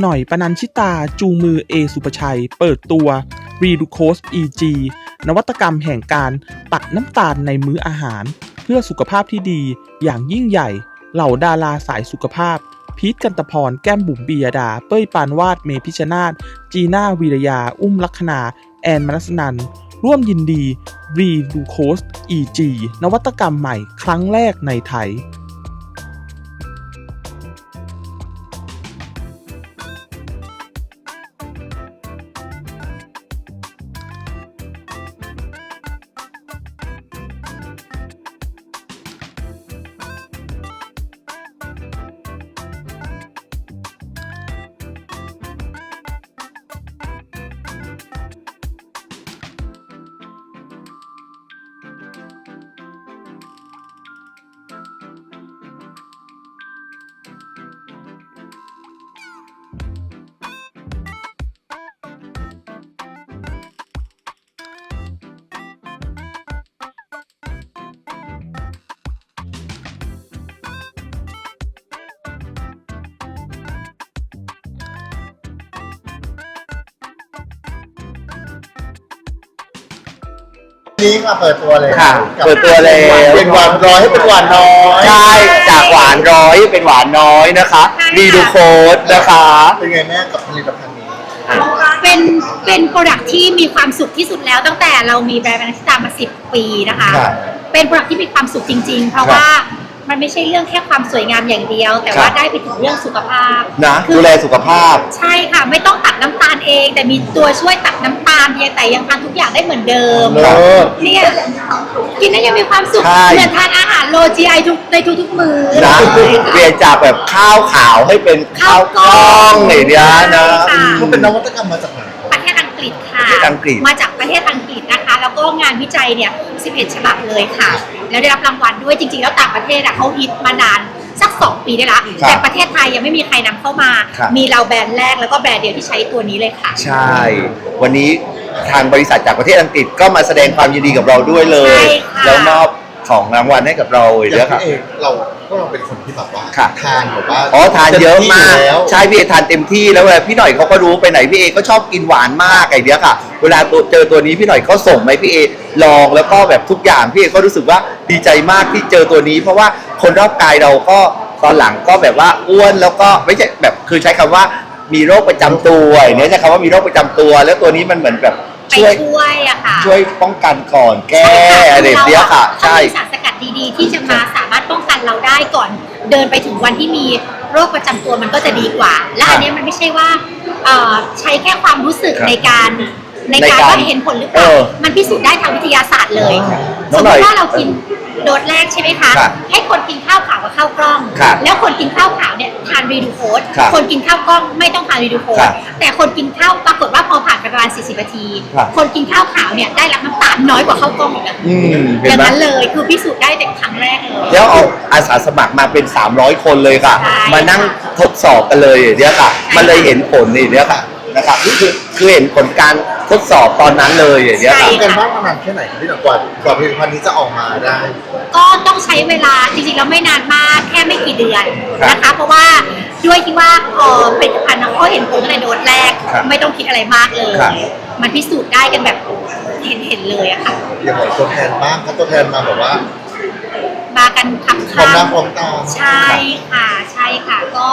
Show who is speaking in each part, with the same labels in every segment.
Speaker 1: หน่อยปนัญชิตาจูมือเอสุปชัย เปิดตัว r e d u c o s EG นวัตกรรมแห่งการตัดน้ำตาลในมื้ออาหาร เพื่อสุขภาพที่ดีอย่างยิ่งใหญ่ เหล่าดาราสายสุขภาพ พีทกันตพร แก้มบุ๋มบียดา เป้ยปานวาด เมพิชนาธจีน่าวีรยา อุ้มลักษณาแอนมนัสนัน ร่วมยินดี r e d u c o s EG นวัตกรรมใหม่ครั้งแรกในไทย
Speaker 2: นี้มาเปิดตัวเลย
Speaker 3: ค่ะ
Speaker 2: กับ
Speaker 3: เปิดตัวแล้ว
Speaker 2: เป็นหวานร้อยให้เป็นหวานน้อย
Speaker 3: ใช่จากหวานร้อยเป็นหวานน้อยนะคะรีดูโคดนะคะ
Speaker 2: เป็นไงแม่กับผลิตภัณฑ์นี้
Speaker 4: เป็นเป็นโปรดักที่มีความสุขที่สุดแล้วตั้งแต่เรามีแบรนด์นักตามาสิบปีนะคะ
Speaker 2: ครับ
Speaker 4: เป็นโปรดักที่มีความสุขจริง ๆ เพราะ
Speaker 3: ครับ
Speaker 4: ว่า มันไม่ใช่เรื่องแค่ความสวยงามอย่างเดียว แต่
Speaker 3: ครับ
Speaker 4: ว่าได้ไปถึงเรื่องสุขภาพ
Speaker 3: นะ
Speaker 4: คือ
Speaker 3: ดูแลสุขภาพ
Speaker 4: ใช่ค่ะ ไม่ต้องตัดน้ำตาลเอง แต่มีตัวช่วยตัดน้ำตาลเพียงแต่ยังทานทุกอย่างได้เหมือนเดิม
Speaker 2: เลิศ
Speaker 4: เนี่ยกินแล้วยังมีความสุข
Speaker 3: ใช่
Speaker 4: เหมือนทานอาหารโล GI ทุกในทุกๆมื้อ
Speaker 3: นะ
Speaker 4: เลย
Speaker 3: เปลี่ยนจากแบบข้าวขาวให้เป็นข้าวกล้องอย่างเนี้ยนะ
Speaker 4: ใช่ค่ะ
Speaker 2: มันเป็นนวัตกรรมมาจากไหน
Speaker 4: ประเทศอังกฤษค่ะ
Speaker 3: ประเทศอังกฤษ
Speaker 4: มาจากประเทศอังกฤษนะคะ แล้วก็งานวิจัยเนี่ย 11 ฉบับเลยค่ะ แล้วได้รับรางวัลด้วยจริง ๆ แล้วต่างประเทศอะเขาฮิตมานานสัก 2 ปีได้ละ
Speaker 3: ครับ
Speaker 4: แต่ประเทศไทยยังไม่มีใครนำเข้ามา
Speaker 3: ครับ
Speaker 4: มีเราแบรนด์แรกแล้วก็แบรนด์เดียวที่ใช้ตัวนี้เลยค่ะ
Speaker 3: ใช่ วันนี้ทางบริษัทจากประเทศอังกฤษก็มาแสดงความยินดีกับเราด้วยเลย
Speaker 4: ใช่ค่ะ
Speaker 3: แล้วมอบของรางวัลให้กับเราเลย
Speaker 2: อย่าง
Speaker 3: นะครั
Speaker 2: พี่
Speaker 3: บ
Speaker 2: เองเรา ก็เราเป็นคนที่แบบว่า
Speaker 3: ค่ะ
Speaker 2: ทานแบบว่า
Speaker 3: อ๋อทานเยอะมาก
Speaker 2: ต็ที่ยู่แล้ว
Speaker 3: ใช่พี่เอทานเต็มที่แล้วเวลาพี่หน่อยเขาก็รู้ไปไหนพี่เอก็ชอบกินหวานมากไอ้เนี้ยค่ะ เวลาตัวเจอตัวนี้พี่หน่อยเขาส่งมาให้พี่เอลองแล้วก็แบบทุกอย่างพี่เอก็รู้สึกว่าดีใจมากที่เจอตัวนี้ เพราะว่าคนรอบกายเราก็ตอนหลังก็แบบว่าอ้วนแล้วก็ไม่ใช่แบบคือใช้คำว่ามีโรคประจำตัวอย่างเนี้ยใช้คำว่ามีโรคประจำตัว แล้วตัวนี้มันเหมือนแบบ
Speaker 4: ไป
Speaker 3: ช่วย
Speaker 4: ช่วยอะค่ะ
Speaker 3: ช่วยป้องกันก่อนแก้อะไรแบบเนี้ยค่ะ
Speaker 4: ถ้า
Speaker 3: ใช่
Speaker 4: มีสารส กัดดีๆ ที่จะมาสามารถป้องกันเราได้ก่อน เดินไปถึงวันที่มีโรคประจำตัวมันก็จะดีกว่า และอันเนี้ยมันไม่ใช่ว่าเอ่อใช้แค่ความรู้สึก
Speaker 3: ครับ
Speaker 4: ในการใน
Speaker 3: ใน
Speaker 4: การ
Speaker 3: การ
Speaker 4: ว่าเห็นผลหรือเปล่า
Speaker 3: เออ
Speaker 4: มันพิสูจน์ได้ทางวิทยาศาสตร์เลย
Speaker 3: น้
Speaker 4: ส
Speaker 3: อง
Speaker 4: ม
Speaker 3: ห
Speaker 4: ม
Speaker 3: น่อย
Speaker 4: ติว่าเรากินโดสแรกใช่ไหมคะ
Speaker 3: ครับ
Speaker 4: ให้คนกินข้าวขาวกับ ข้าวกล้อง
Speaker 3: ครับ
Speaker 4: แล้วคนกินข้าวขาวเนี่ยทานรีดูโคส
Speaker 3: ครับ
Speaker 4: คนกินข้าวกล้องไม่ต้องทานรีดูโค
Speaker 3: ครั
Speaker 4: ส
Speaker 3: บ
Speaker 4: แต่คนกินข้าวปรากฏว่าพอผ่านไปประมาณ40นาที
Speaker 3: ครับ
Speaker 4: คนกินข้าวขาวเนี่ยได้รับน้ำตาลน้อยกว่าข้าวกล้องอีกนะ
Speaker 3: อืม
Speaker 4: อ
Speaker 3: เห็น
Speaker 4: ย่าง
Speaker 3: ไหม
Speaker 4: นั้นเลยคือพิสูจน์ได้แต่ครั้งแรกเลย
Speaker 3: แล้วเอาอาสาสมัครมาเป็น 300 คนเลยค่ะ
Speaker 4: ใช่
Speaker 3: มานั่งทดสอบกันเลยอย่างเนี่ยค่ะ
Speaker 4: ใช่
Speaker 3: มันเลยเห็นผลนี่เนี่ยค่ะนะครับนี่คือคือเห็นผลการ ทดสอบตอนนั้นเลยอย่างเนี้ยค่ะ
Speaker 2: ทำกันบ้างมานานแค่ไหนครับพี่หน่อยกว่ากว่าผลิตภัณฑ์นี้จะออกมาได้
Speaker 4: ก็ต้องใช้เวลาจริงๆแล้วไม่นานมากแค่ไม่กี่เดือน
Speaker 3: ครับ
Speaker 4: นะคะ เพราะว่าด้วยที่ว่าพอผลิตภัณฑ์เขาเห็นผลตั้งแต่โดสแรก
Speaker 3: ครับ
Speaker 4: ไม่ต้องคิดอะไรมากเลย
Speaker 3: ครับ
Speaker 4: มันพิสูจน์ได้กันแบบเห็นเห็นๆเลยอะค่ะ
Speaker 2: อย่างไรตัวแทนบ้างครับตัวแทนมาแบบว่า
Speaker 4: มากันขับ
Speaker 2: พร้อม
Speaker 4: ข้า
Speaker 2: หน้าพร้อมตา
Speaker 4: ใช่ค่ะใช่ ค่ะ ก็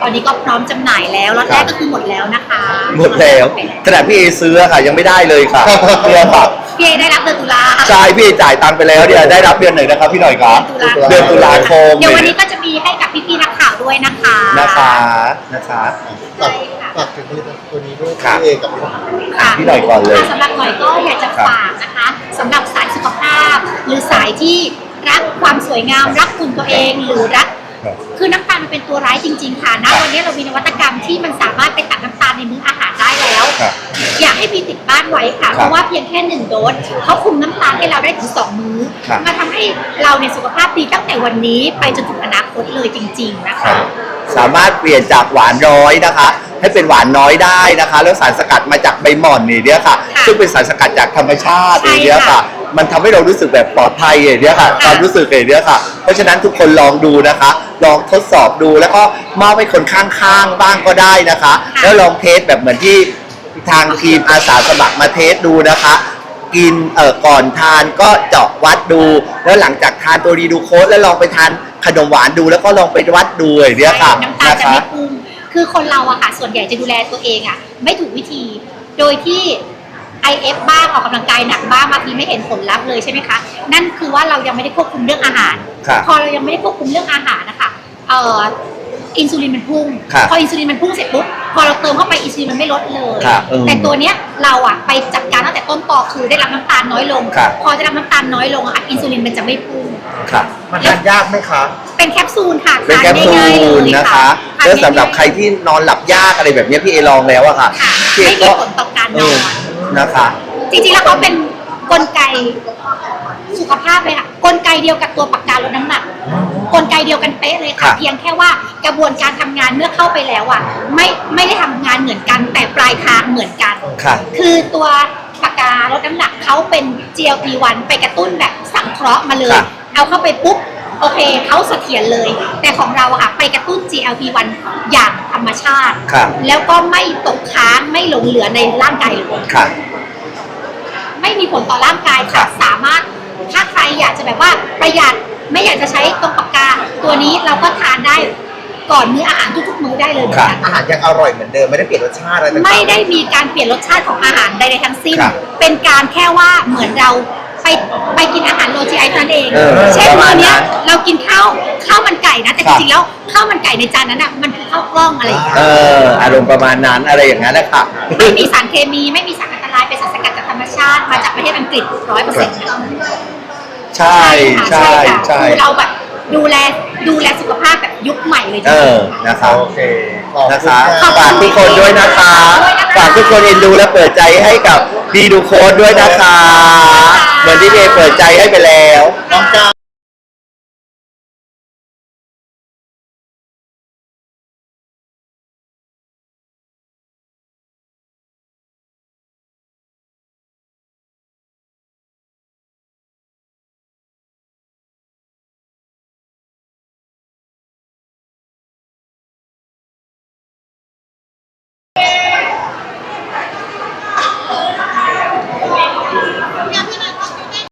Speaker 4: ตอนนี้ก็พร้อมจำหน่ายแล้วล็อตแรกก็คือหมดแล้วนะคะ
Speaker 3: หมดแล้วขนาดพี่เอซื้ออะค่ะ ยังไม่ได้เลยค่ะเนี่ยค่ะ
Speaker 4: พี่เอได้รับเดือนตุลา
Speaker 3: ใช่พี่เอจ่ายตังค์ไปแล้วเนี่ยได้รับเดือนไหนนะครับพี่หน่อยครับเดือนตุลาคม
Speaker 4: เดี๋ยววันนี้ก็จะมีให้กับพี่ๆนักข่าวด้วยนะคะ
Speaker 3: นะคะนะคะ
Speaker 2: ฝากฝากถึงผลิตภัณฑ์ตัวนี้ด้วย
Speaker 3: ครับ
Speaker 2: พี่เอกับพี่หน่อย
Speaker 4: ค่ะ
Speaker 3: พี่หน่อยก่อนเลย
Speaker 4: สำหรับหน่อยก็อยากจะ
Speaker 3: ครับ
Speaker 4: ฝากนะคะสำหรับสายสุขภาพ หรือสายที่รักความสวยงามรักคุณตัวเองหรือรัก
Speaker 3: ครับ
Speaker 4: คือน้ำตา ลมันเป็นตัวร้ายจริง ๆ ค่ะณวันนี้เรามีนวัตกรรมที่มันสามารถไปตัดน้ำตาลในมื้ออาหารได้แล้ว
Speaker 3: ครับ
Speaker 4: อยากให้มีติดบ้านไว้ค่ะ
Speaker 3: ครับ
Speaker 4: เพราะว่าเพียงแค่หนึ่งโดสเขาคุมน้ำตาลให้เราได้ถึงสองมื้อ
Speaker 3: ครับ
Speaker 4: มาทำให้เราในยสุขภาพดีตั้งแต่วันนี้ไปจนถึงอนาคตเลยจริง ๆ นะคะ
Speaker 3: สามารถเปลี่ยนจากหวานน้อยนะคะ ให้เป็นหวานน้อยได้นะคะ แล้วสารสกัดมาจากใบหม่อนนี่เนี่ยค่ะ
Speaker 4: ค่ะ
Speaker 3: ซึ่งเป็นสารสกัดจากธรรมชาติ
Speaker 4: ใช่
Speaker 3: นี่เนี่ยค่ะ
Speaker 4: ค่ะ
Speaker 3: มันทำให้เรารู้สึกแบบปลอดภัยอย่างเนี้ยค่ะความรู้สึกอย่างเนี้ยค่ะ เพราะฉะนั้นทุกคนลองดูนะคะ ลองทดสอบดูแล้วก็มอบให้คนข้างๆบ้างก็ได้นะคะ แล้วลองเทสแบบเหมือนที่ทางทีมอาสาสมัครมาเทสดูนะคะ กินเอ่อก่อนทานก็เจาะวัดดู แล้วหลังจากทานตัวรีดูโค้ดแล้วลองไปทานขนมหวานดูแล้วก็ลองไปวัดดูอย่างเนี้ยค่ะ
Speaker 4: น้ำตาล
Speaker 3: นะ
Speaker 4: จะ
Speaker 3: คะ
Speaker 4: ไม่พุ่งคือคนเราอะค่ะ ส่วนใหญ่จะดูแลตัวเองอะไม่ถูกวิธี โดยที่ IF บ้างออกกำลังกายหนักบ้างบางทีไม่เห็นผลลัพธ์เลยใช่ไหมคะ นั่นคือว่าเรายังไม่ได้ควบคุมเรื่องอาหาร
Speaker 3: ครับ
Speaker 4: พอเรายังไม่ได้ควบคุมเรื่องอาหารนะคะเอ่ออินซูลินมันพุ่ง
Speaker 3: ครับ
Speaker 4: พออินซูลินมันพุ่งเสร็จปุ๊บพอเราเติมเข้าไปอินซูลินมันไม่ลดเลย
Speaker 3: ครับอืม
Speaker 4: แต่ตัวเนี้ยเราอะไปจัดการตั้งแต่ต้นตอคือได้รับน้ำตาลน้อยลง
Speaker 3: ครับ
Speaker 4: พอได้รับน้ำตาลน้อยลงอะค่ะอินซูลินมันจะไม่พุ่ง
Speaker 3: ค่ะ
Speaker 2: มันทานยากไหมคะ
Speaker 4: เป็นแคปซูลค่ะ
Speaker 3: เป็นแคปซู
Speaker 4: ทานง่ายๆ
Speaker 3: ล
Speaker 4: เลย
Speaker 3: นะคะ
Speaker 4: ทาน
Speaker 3: แล้วสำหรับ
Speaker 4: ง่ายๆ
Speaker 3: ใครที่นอนหลับยากอะไรแบบเนี้ยพี่เอลองแล้วอะค่ะ
Speaker 4: ค่ะ
Speaker 3: พี่เอ
Speaker 4: ไม่มี
Speaker 3: ก็
Speaker 4: ผลต่อการ
Speaker 3: เอน
Speaker 4: อ
Speaker 3: อน นะคะ
Speaker 4: จริงๆแล้วเขาเป็นกลไกสุขภาพเลยค่ะกลไกเดียวกับตัวปากกาลดน้ำหนัก กลไกเดียวกันเป๊ะเลย
Speaker 3: ครั
Speaker 4: ค่ะ
Speaker 3: บ
Speaker 4: เพียงแค่ว่ากระบวนการทำงานเมื่อเข้าไปแล้วอะไม่ไม่ได้ทำงานเหมือนกัน แต่ปลายทางเหมือนกัน
Speaker 3: ค่ะ
Speaker 4: คือตัวปากกาลดน้ำหนักเขาเป็น GLP-1 ไปกระตุ้นแบบสังเคราะห์มาเลย
Speaker 3: ครับ
Speaker 4: เอาเข้าไปปุ๊บ โอเคเขาเสถียรเลย แต่ของเราอะค่ะไปกระตุ้น GLP-1 อย่างธรรมชาติ
Speaker 3: ครับ
Speaker 4: แล้วก็ไม่ตกค้างไม่หลงเหลือในร่างกายเลย
Speaker 3: ค่ะ
Speaker 4: ไม่มีผลต่อร่างกาย
Speaker 3: ครั
Speaker 4: ค่ะ
Speaker 3: บ
Speaker 4: สามารถถ้าใครอยากจะแบบว่าประหยัดไม่อยากจะใช้ตรงปากกา ตัวนี้เราก็ทานได้ก่อนมื้ออาหารทุกๆมื้อได้เลยเหมือนกัน
Speaker 2: อาหารยังอร่อยเหมือนเดิมไม่ได้เปลี่ยนรสชาติอะไรต่างๆ
Speaker 4: ไม่ได้มีการเปลี่ยนรสชาติของอาหารใดๆทั้งสิ้น
Speaker 3: ครับ
Speaker 4: เป็นการแค่ว่าเหมือนเราไปไปกินอาหารโลจีไอเท่านั้นเอง
Speaker 3: เออ
Speaker 4: เช่น
Speaker 3: ประมา
Speaker 4: วั
Speaker 3: ณ
Speaker 4: นเนี้ย
Speaker 3: นั้น
Speaker 4: เรากินข้าวข้าวมันไก่นะ แต่
Speaker 3: ครั
Speaker 4: จ
Speaker 3: บ
Speaker 4: ริงๆแล้วข้าวมันไก่ในจานนั้นอะมันคือข้าวกล้องอะไรอย่างเงี้ย
Speaker 3: เอออารมณ์ประมาณนั้นอะไรอย่างนั้นนะคะ
Speaker 4: ไม่มีสารเคมีไม่มีสารอันตรายเป็นสารส ชาติมาจากประเทศอังกฤษร้อยเปอร์เซ็นต์
Speaker 3: ใช่ใช่
Speaker 4: ค่ะ
Speaker 3: ใช่
Speaker 4: คือเราแบบดูแลดูแลสุขภาพแบบยุคใหม่เลยจ
Speaker 3: เอ
Speaker 4: ริง
Speaker 3: อนะคะ
Speaker 2: โอเคขอบ
Speaker 3: นะ
Speaker 2: คุณ
Speaker 3: คะ
Speaker 2: ค่ะ
Speaker 3: ฝากทุกคนด้วยนะคะฝากทุกคนเอ็นดูและเปิดใจให้กับดีดูโค้ดด้วยนะคะ เหมือนที่เมย์เปิดใจให้ไปแล้ว
Speaker 2: น้องก้าว